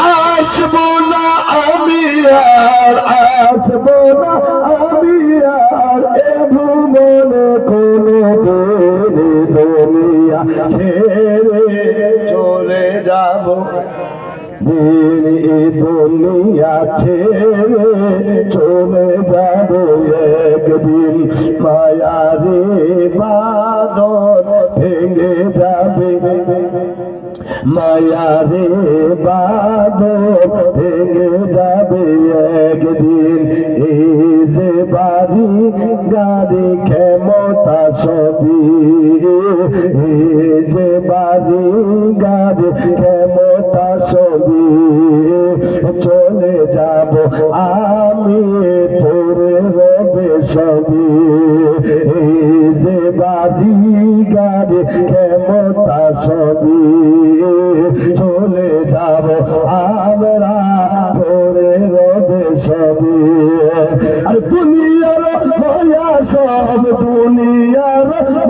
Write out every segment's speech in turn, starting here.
আসব না আমি আর আসব না আমি আর এ ভুবনে কোনো দিন দুনিয়া। মায়ারে বাদর ভেঙে যাবে একদিন। এই যে বাড়ি গাড়ি ক্ষমতা সবই।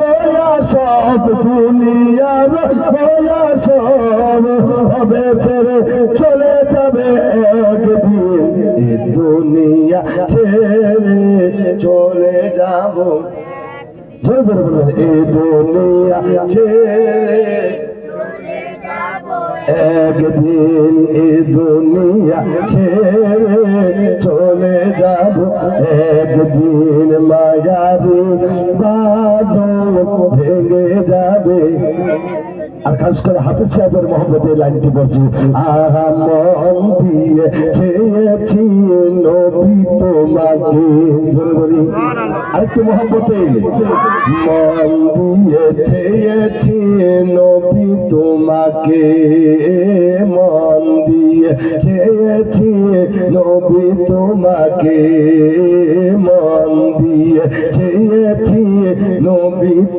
বয়া সব দুনিয়ার বয়া সব হবে ছেড়ে চলে যাবে একদিন দুনিয়া ছেড়ে চলে যাব। এ দুনিয়া ছেড়ে একদিন এ দুনিয়া ছেড়ে চলে যাব। একদিন মায়ারি বাদল ভেঙে যাবে। আর খাস করে হাফিজ সাহেবের মোহাম্মদের লাইনটি বলছি আহা মন দিয়ে তোমাকে। বলি। আরেকটু মোহাম্মতে মন দিয়ে চেয়েছি নবী তোমাকে।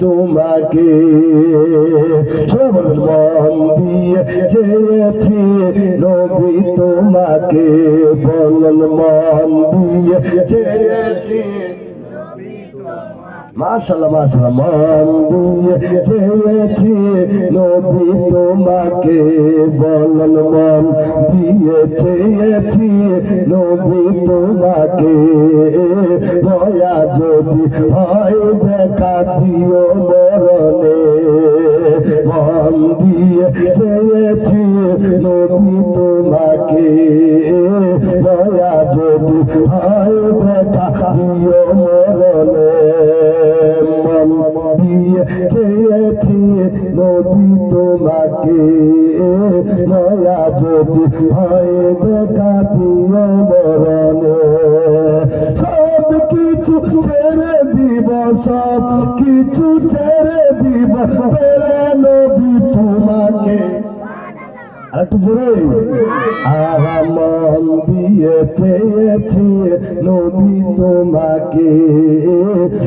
তোমাকে মন দিয়ে চেয়েছি নবী তোমাকে বলুন মন দিয়ে চেয়েছি। মাশাল্লাহ মাশাল্লাহ, মন দিয়ে চেয়েছি নবী তোমাকে বলন মন দিয়ে চেয়েছি নবী তোমাকে দয়া যদি হয় দেখা দিও মরণে। মন দিয়ে চেয়েছি নবী তোমাকে। দয়া যদি হয় দেখা দিও মরণে। মন দিয়ে চেয়েছি নবী তোমাকে। নয়া যদি হয় দেখা দিও মরণে। কিছু ছেড়ে দিব, পেলে নবী তোমাকে। আরেকটু জোরে। চেয়েছি নবী তোমাকে।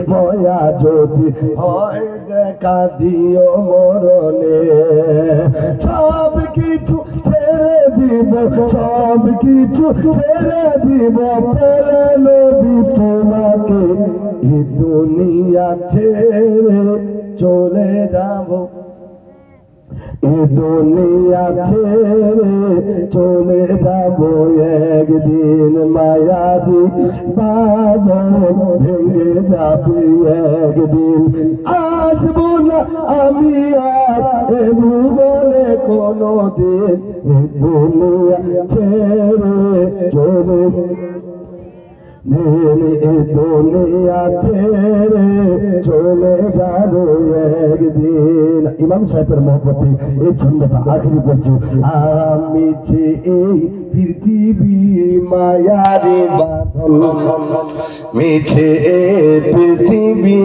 ময়া যদি হয়, দেখা দিও মরণে। সব দিব সব কিছু ছেড়ে দিব পেলে তোমাকে। এই দুনিয়া ছেড়ে চলে যাব। এ দুনিয়া ছেড়ে চলে যাব একদিন মায়াদি বাদল ভেঙে যাবে একদিন। আসব না আমি আর এ ভুবনে কোনো দিন भूलिया चेरे जोड़े চলে দুনিয়া ছেড়ে চলে যাব একদিন। ইমাম সাহেবের মহব্বতে এই ছন্দটা আখরি করছি আমি যে এই পৃথিবী মায়ারে বাঁধন মিছে এ পৃথিবী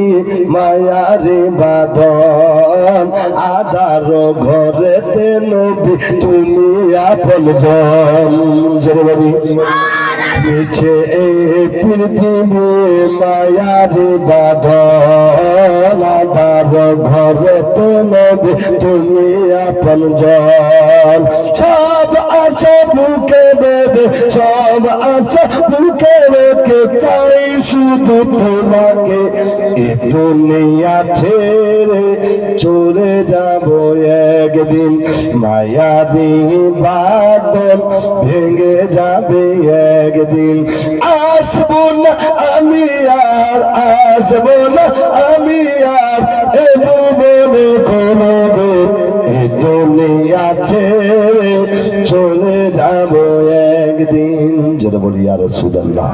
মায়ারে বাঁধন আদার ঘরেতে নবী, তুমি আপন জন। জোরে মিছে এই পৃথিবী মায়ার বাঁধন, আবার ঘরে নবী তুমি আপন জন। সব আশা বুকে বেঁধে, সব আশা বুকে রেখে চাই শুধু তোমাকে। এ দুনিয়া ছেড়ে চলে যাব একদিন। মায়াদি বাদল ভেঙে যাবে একদিন আসব না আমি আর আসব না আমি আর। এ মনে কোনো এ চলে যাব একদিন। যেটা বলি, আর সুদাল্লাহ।